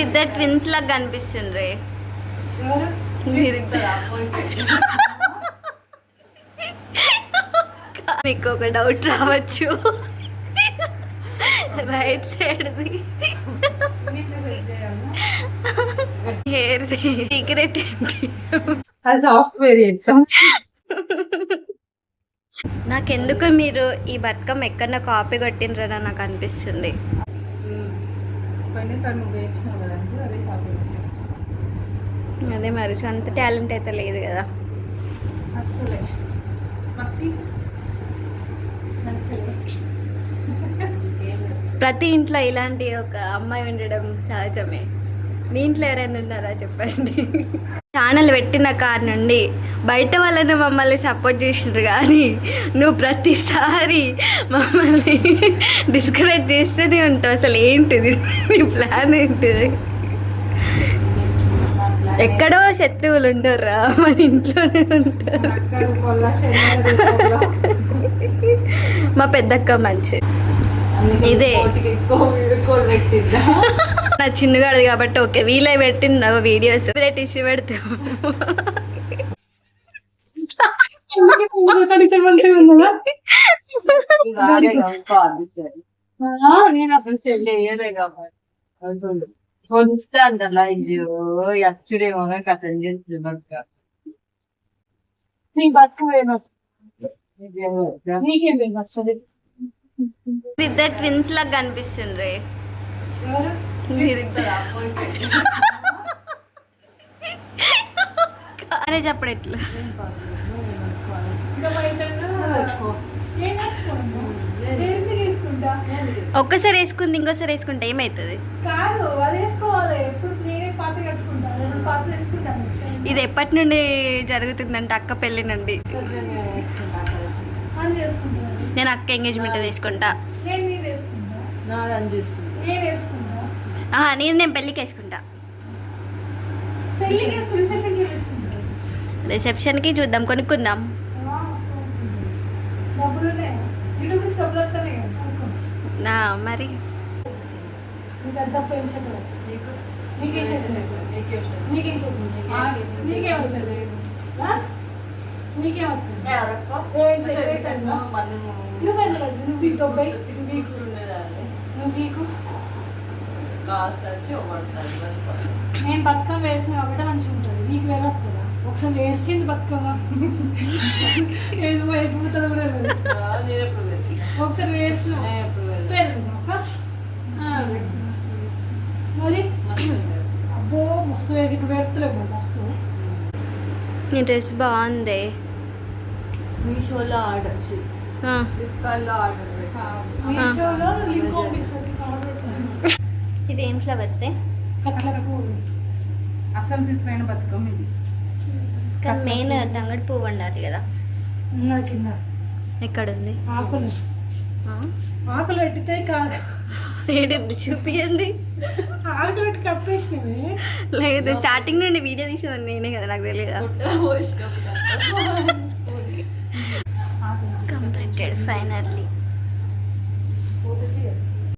మీరిద్దరు ట్విన్స్ లాగా కనిపిస్తుండ్రే. మీకు ఒక డౌట్ రావచ్చు. రైట్ సైడ్ది హెయిర్ సీక్రెట్ ఏంటి? సాఫ్ట్వేర్ నాకెందుకు మీరు ఈ బతుకమ్మ ఎక్కడ కాపీ కొట్టినరని నాకు అనిపిస్తుంది. పోయినసారి నువ్వు వేయించినావు కదండి అదే కాపీ అదే మరి అంత టాలెంట్ అయితే లేదు కదా. అసలే మత్తి ప్రతి ఇంట్లో ఇలాంటి ఒక అమ్మాయి ఉండడం సహజమే. మీ ఇంట్లో ఎవరైనా ఉన్నారా చెప్పండి? ఛానల్ పెట్టిన కార్ నుండి బయట వాళ్ళని మమ్మల్ని సపోర్ట్ చేసినారు కానీ నువ్వు ప్రతిసారి మమ్మల్ని డిస్కరేజ్ చేస్తూనే ఉంటావు. అసలు ఏంటిది? నీ ప్లాన్ ఏంటిది? ఎక్కడో శత్రువులు ఉంటారా మన ఇంట్లోనే ఉంటారు. మా పెద్దక్క మంచిది. ఇదే. నా చిన్నగాడు కాబట్టి ఓకే వీలే పెట్టింది వీడియోస్? టిష్యూ పెడతాం. నేను అసలు సెల్ చేయలే కాబట్టి కొంత అంటలా అయ్యో కానీ కథం చేస్తుంది బతుక నీ బతుకు నీకేం ఇద్దరు ట్విన్స్ లాగా కనిపిస్తుండ్రే. మ్యారేజ్ అప్పుడు ఎట్లా? ఒక్కసారి వేసుకుంది ఇంకోసారి వేసుకుంటే ఏమవుతుంది ఇది ఎప్పటి నుండి జరుగుతుందంటే అక్క పెళ్ళి నుండి. నేను అక్క ఎంగేజ్మెంట్ తీసుకుంటా. నేను నేను పెళ్ళికి వేసుకుంటా రిసెప్షన్కి చూద్దాం కొనుక్కుందాం. మరి? నువ్వు ఎందుకు వచ్చి వచ్చి ఒకటి నేను బతుకమ్మ వేసిన కాబట్టి మంచిగా ఉంటుంది. నీకు వేరే వస్తుందా ఒకసారి వేర్చింది బతుకమ్మ. ఎటు ఎటుపోతుందో కూడా. నేను ఎప్పుడు ఒకసారి వేసిన నేను ఎప్పుడు పేరు. మరి? అబ్బో మస్తు వేసి ఇప్పుడు పెడతలేవు మరి మస్తు. నీ డ్రెస్ బాగుంది. మీషోలో ఆర్డర్ ఫ్లిప్కార్ట్లో ఆర్డర్ మీషోలో లింక్ పంపిస్తుంది ఇది ఏం ఫ్లవర్సే కట్ల పువ్వులు అసలు సిస్టర్ బతుకమ్మ ఇది. కానీ మెయిన్ తంగడి పువ్వు ఉండాలి కదా? కింద? ఎక్కడ ఉంది ఆకులు. ఆ? ఆకులు పెట్టితే కాదు ఏడుంది చూపియండి ఆకులు పెట్టి కప్పేసినవి. లేదు స్టార్టింగ్ నుండి వీడియో తీసేదాన్ని నేనే కదా నాకు తెలియదా?